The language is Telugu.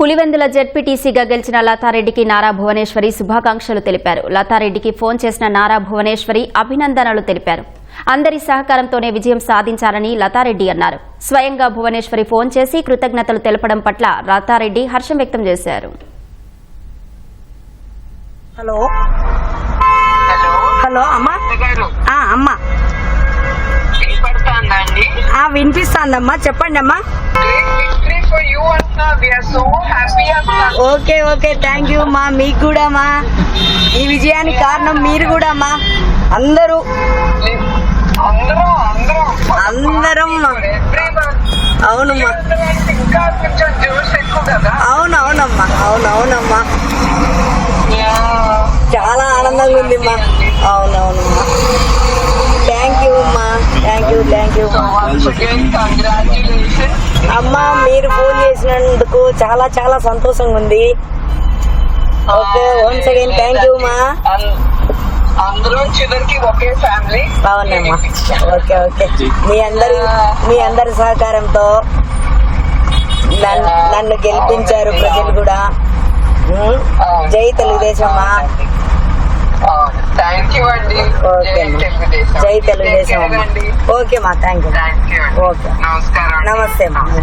పులివెందుల జెడ్పీటీసీగా గెలిచిన లతారెడ్డికి నారా భువనేశ్వరి శుభాకాంక్షలు తెలిపారు. లతారెడ్డికి ఫోన్ చేసిన నారా భువనేశ్వరి అభినందనలు తెలిపారు. అందరి సహకారంతోనే విజయం సాధించారని లతారెడ్డి అన్నారు. స్వయంగా భువనేశ్వరి ఫోన్ చేసి కృతజ్ఞతలు తెలపడం పట్ల లతారెడ్డి హర్షం వ్యక్తం చేశారు. హలో. హలో హలో అమ్మా. అమ్మా వినిపిస్తాందమ్మా. చెప్పండి అమ్మా ఓకే ఓకే థ్యాంక్ యూ మా మీకు కూడా మా. ఈ విజయానికి కారణం మీరు కూడా అమ్మా అందరూ. అందరం అవునమ్మా. అవునవునమ్మా అవునవునమ్మా. అవును అవునమ్మా అవును అవునమ్మా చాలా ఆనందంగా ఉందిమ్మా. అవునవునమ్మా. థ్యాంక్ యూ అమ్మా thank you thank you congratulation అమ్మా మీరు ఫోన్ చేసినందుకు చాలా చాలా సంతోషంగా ఉంది okay once again thank you అమ్మా అందరం చివరికి ఒకే ఫ్యామిలీ అవునమ్మా ఓకే ఓకే. మీ అందరి మీ అందరి సహకారంతో నన్ను గెలిపించారు ప్రజలు కూడా. జై తెలుగుదేశం అమ్మా థ్యాంక్ యూ అండి. జై. తెలుగుదేశం. ఓకే మా. Thank you okay. నమస్కారం. నమస్తే ఓకే